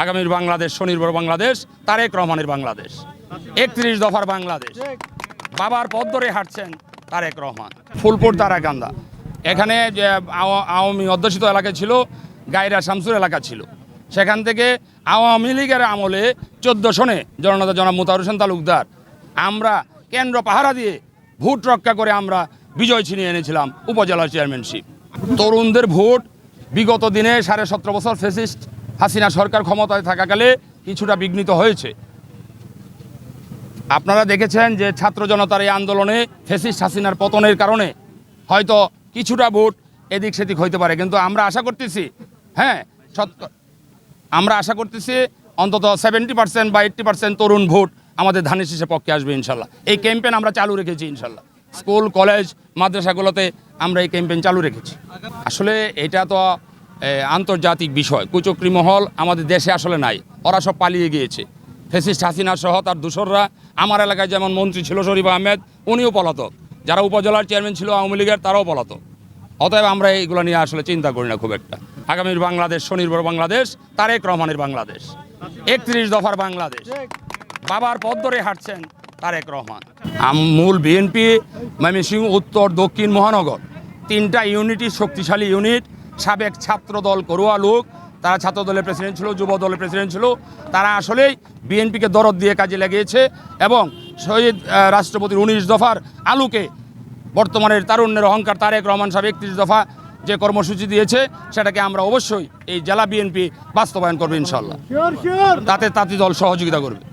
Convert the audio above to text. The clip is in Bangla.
আগামীর বাংলাদেশ, স্বনির্ভর বাংলাদেশ, তারেক রহমানের বাংলাদেশ। একত্রিশ দফার বাংলাদেশ। বাবার পথ ধরে হাঁটছেন তারেক রহমান। ফুলপুর তারাকান্দা। এখানে যে আওয়ামী অধ্যুষিত এলাকা ছিল গায়রা শামসুর এলাকা ছিল। সেখান থেকে আওয়ামী লীগের আমলে চোদ্দ সনে জননেতা জনাব মুতার হোসেন তালুকদার, আমরা কেন্দ্র পাহারা দিয়ে ভোট রক্ষা করে আমরা বিজয় ছিনিয়ে এনেছিলাম উপজেলার চেয়ারম্যানশিপ তরুণদের ভোট বিগত দিনে সাড়ে সতেরো বছর ফেসিস্ট হাসিনা সরকার ক্ষমতায় থাকাকালে কিছুটা বিঘ্নিত হয়েছে। আপনারা দেখেছেন যে ছাত্র জনতার এই আন্দোলনে ফেসিস্ট হাসিনার পতনের কারণে হয়তো কিছুটা ভোট এদিক সেদিক হইতে পারে, কিন্তু আমরা আশা করতেছি হ্যাঁ আমরা আশা করতেছি অন্তত সেভেন্টি পার্সেন্ট বা এইট্টি পার্সেন্ট তরুণ ভোট আমাদের ধানের শীষে পক্ষে আসবে ইনশাল্লাহ। এই ক্যাম্পেন আমরা চালু রেখেছি ইনশাল্লাহ। স্কুল কলেজ মাদ্রাসাগুলোতে আমরা এই ক্যাম্পেন চালু রেখেছি। আসলে এটা তো আন্তর্জাতিক বিষয়। কুচক্রি মহল আমাদের দেশে আসলে নাই। ওরা সব পালিয়ে গিয়েছে। ফেসিস্ট হাসিনা সহ তার দূষররা আমার এলাকায় যেমন মন্ত্রী ছিল শরীফ আহমেদ, উনিও পলাতক। যারা উপজেলার চেয়ারম্যান ছিল আওয়ামী লীগের, তারাও পলাতক। অতএব আমরা এইগুলো নিয়ে আসলে চিন্তা করি না খুব একটা। আগামীর বাংলাদেশ, স্বনির্ভর বাংলাদেশ, তারেক রহমানের বাংলাদেশ। একত্রিশ দফার বাংলাদেশ। বাবার পথ ধরে হাঁটছেন তারেক রহমান। মূল বিএনপি, ময়মনসিংহ, উত্তর, দক্ষিণ, মহানগর। তিনটা ইউনিটই শক্তিশালী ইউনিট। সাবেক ছাত্র দল করুয়া লোক তারা ছাত্র দলের প্রেসিডেন্ট ছিল যুব দলের প্রেসিডেন্ট ছিল তারা আসলেই বিএনপিকে দরদ দিয়ে কাজে লাগিয়েছে এবং শহীদ রাষ্ট্রপতির উনিশ দফার আলুকে বর্তমানের তারুণ্যের অহংকার তারেক রহমান সাহেব একত্রিশ দফা যে কর্মসূচি দিয়েছে সেটাকে আমরা অবশ্যই এই জেলা বিএনপি বাস্তবায়ন করবে ইনশাল্লাহ তাতে তাঁতি দল সহযোগিতা করবে।